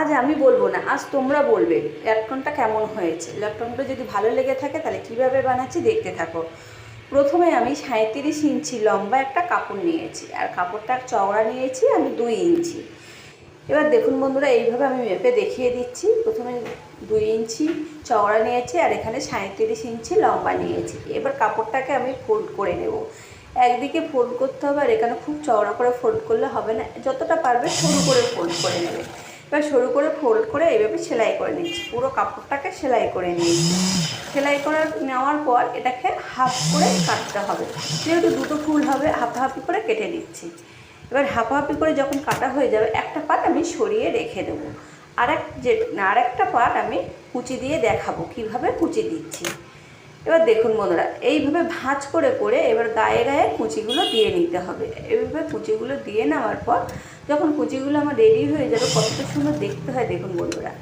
আজ আমি বলব না, আজ তোমরা বলবে ল্যাপটনটা কেমন হয়েছে? ল্যাপটনটা যদি ভালো লেগে থাকে, তাহলে কীভাবে বানাচ্ছি দেখতে থাকো। প্রথমে আমি সাঁত্রিশ ইঞ্চি লম্বা একটা কাপড় নিয়েছি, আর কাপড়টার চওড়া নিয়েছি আমি দুই ইঞ্চি। এবার দেখুন বন্ধুরা, এইভাবে আমি মেপে দেখিয়ে দিচ্ছি। প্রথমে দুই ইঞ্চি চওড়া নিয়েছি, আর এখানে সাঁত্রিশ ইঞ্চি লম্বা নিয়েছি। এবার কাপড়টাকে আমি ফোল্ড করে নেব। একদিকে ফোল্ড করতে হবে, আর এখানে খুব চওড়া করে ফোল্ড করলে হবে না। যতটা পারবে, সরু করে ফোল্ড করে নেবে। এবার সরু করে ফোল্ড করে এইভাবে সেলাই করে নিচ্ছি। পুরো কাপড়টাকে সেলাই করে নিয়েছি সেলাই করে নেওয়ার পর এটাকে হাফ করে কাটতে হবে। যেহেতু দুটো ফুল হবে, হাফাহাফি করে কেটে নিচ্ছি। এবার হাফাহাফি করে যখন কাটা হয়ে যাবে, একটা পাট আমি সরিয়ে রেখে দেবো। আর এক যে আর একটা পার্ট আমি কুচি দিয়ে দেখাবো কীভাবে কুচি দিচ্ছি। এবার দেখুন বন্ধুরা, এইভাবে ভাঁজ করে করে এবার গায়ে গায়ে কুচিগুলো দিয়ে নিতে হবে। এইভাবে কুচিগুলো দিয়ে নেওয়ার পর যখন কুচিগুলো আমার রেডি হয়ে যাবে, কতটা সুন্দর দেখতে হয় দেখুন বন্ধুরা।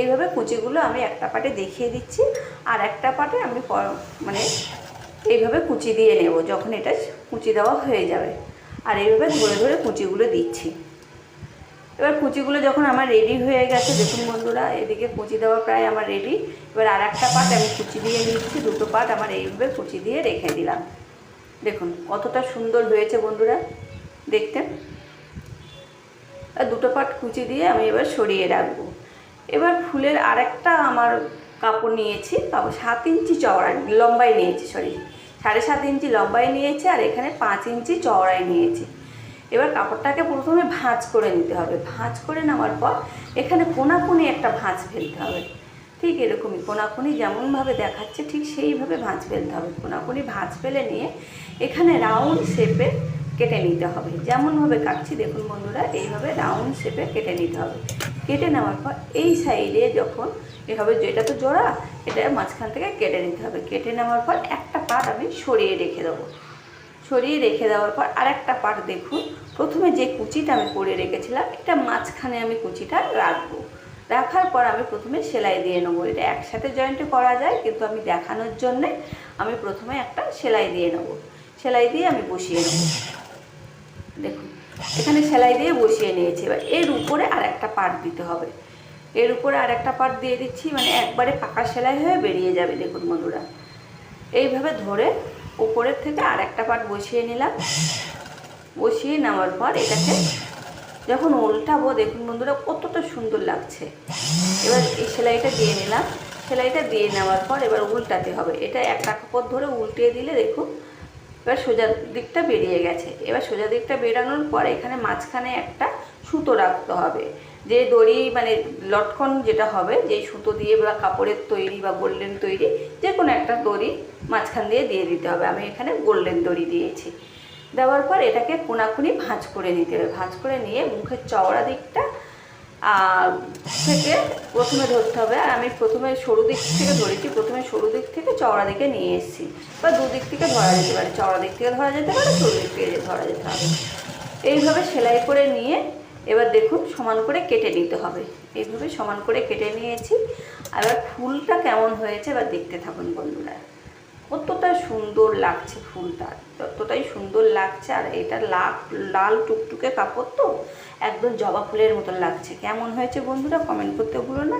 এইভাবে কুচিগুলো আমি একটা পাটে দেখিয়ে দিচ্ছি, আর একটা পাটে আমি মানে এইভাবে কুচি দিয়ে নেব যখন এটা কুচি দেওয়া হয়ে যাবে। আর এইভাবে ধরে ধরে কুচিগুলো দিচ্ছি। এবার কুচিগুলো যখন আমার রেডি হয়ে গেছে, দেখুন বন্ধুরা, এদিকে কুচি দেওয়া প্রায় আমার রেডি এবার আর একটা পাট আমি কুচি দিয়ে নিচ্ছি দুটো পাট আমার এইভাবে কুচি দিয়ে রেখে দিলাম। দেখুন কতটা সুন্দর হয়েছে বন্ধুরা, দেখতে। দুটো পাট কুচি দিয়ে আমি এবার সরিয়ে রাখব। এবার ফুলের আরেকটা আমার কাপড় নিয়েছি, কাপড় সাত ইঞ্চি চওড়ায় লম্বাই নিয়েছি সরি সাড়ে সাত ইঞ্চি লম্বাই নিয়েছি আর এখানে পাঁচ ইঞ্চি চওড়ায় নিয়েছি। এবার কাপড়টাকে প্রথমে ভাঁজ করে নিতে হবে। ভাঁজ করে নেওয়ার পর এখানে কোনাকুনি একটা ভাঁজ ফেলতে হবে। ঠিক এরকমই কোনাকুনি যেমনভাবে দেখাচ্ছে ঠিক সেইভাবে ভাঁজ ফেলতে হবে। কোনাকুনি ভাঁজ ফেলে নিয়ে এখানে রাউন্ড শেপে কেটে নিতে হবে। যেমনভাবে কাটছি, দেখুন বন্ধুরা, এইভাবে রাউন্ড শেপে কেটে নিতে হবে। কেটে নেওয়ার পর এই সাইডে যখন এভাবে যেটা তো জোড়া, এটা মাঝখান থেকে কেটে নিতে হবে। কেটে নেওয়ার পর একটা পাট আমি সরিয়ে রেখে দেবো। সরিয়ে রেখে দেওয়ার পর আরেকটা পাট দেখুন, প্রথমে যে কুচিটা আমি করে রেখেছিলাম, এটা মাঝখানে আমি কুচিটা রাখব। রাখার পর আমি প্রথমে সেলাই দিয়ে নেব। এটা একসাথে জয়েন্টে করা যায়, কিন্তু আমি দেখানোর জন্যে আমি প্রথমে একটা সেলাই দিয়ে নেব। সেলাই দিয়ে আমি বসিয়ে নেব। দেখুন, এখানে সেলাই দিয়ে বসিয়ে নিয়েছি। এবার এর উপরে আর একটা পাট দিতে হবে। এর উপরে আর একটা পাট দিয়ে দিচ্ছি মানে একবারে পাকা সেলাই হয়ে বেরিয়ে যাবে, দেখুন বন্ধুরা। এইভাবে ধরে উপরের থেকে আর একটা পাট বসিয়ে নিলাম। বসিয়ে নেওয়ার পর এটাকে যখন উল্টাবো, দেখুন বন্ধুরা, কতটা সুন্দর লাগছে। এবার এই সেলাইটা দিয়ে নিলাম। সেলাইটা দিয়ে নেওয়ার পর এবার উল্টাতে হবে। এটা একটা কাপড় ধরে উল্টিয়ে দিলে, দেখুন এবার সোজা দিকটা বেরিয়ে গেছে। এবার সোজা দিকটা বেরানোর পর এখানে মাঝখানে একটা সুতো রাখতে হবে। যে দড়ি মানে লটকন যেটা হবে, যে সুতো দিয়ে বা কাপড়ের তৈরি বা গোল্ডেন তৈরি যে কোনো একটা দড়ি মাঝখান দিয়ে দিয়ে দিতে হবে। আমি এখানে গোল্ডেন দড়ি দিয়েছি। দেওয়ার পর এটাকে কোনাকুনি ভাঁজ করে নিতে হবে। ভাঁজ করে নিয়ে মুখের চওড়া দিকটা থেকে প্রথমে ধরতে হবে। আর আমি প্রথমে সরু দিক থেকে ধরেছি, প্রথমে সরু দিক থেকে চওড়া দিকে নিয়ে এসেছি। বা দুদিক থেকে ধরা যেতে পারে, চওড়া দিক থেকে ধরা যেতে পারে, সরু দিক থেকে ধরা যেতে হবে। এইভাবে সেলাই করে নিয়ে এবার দেখুন সমান করে কেটে নিতে হবে। এইভাবে সমান করে কেটে নিয়েছি। এবার ফুলটা কেমন হয়েছে এবার দেখতে থাকুন বন্ধুরা। কতটা সুন্দর লাগছে ফুলটা ততটাই সুন্দর লাগছে, আর এটা লাল লাল টুকটুকে কাপড় তো, একদম জবা ফুলের মতন লাগছে। কেমন হয়েছে বন্ধুরা? কমেন্ট করতে ভুলো না।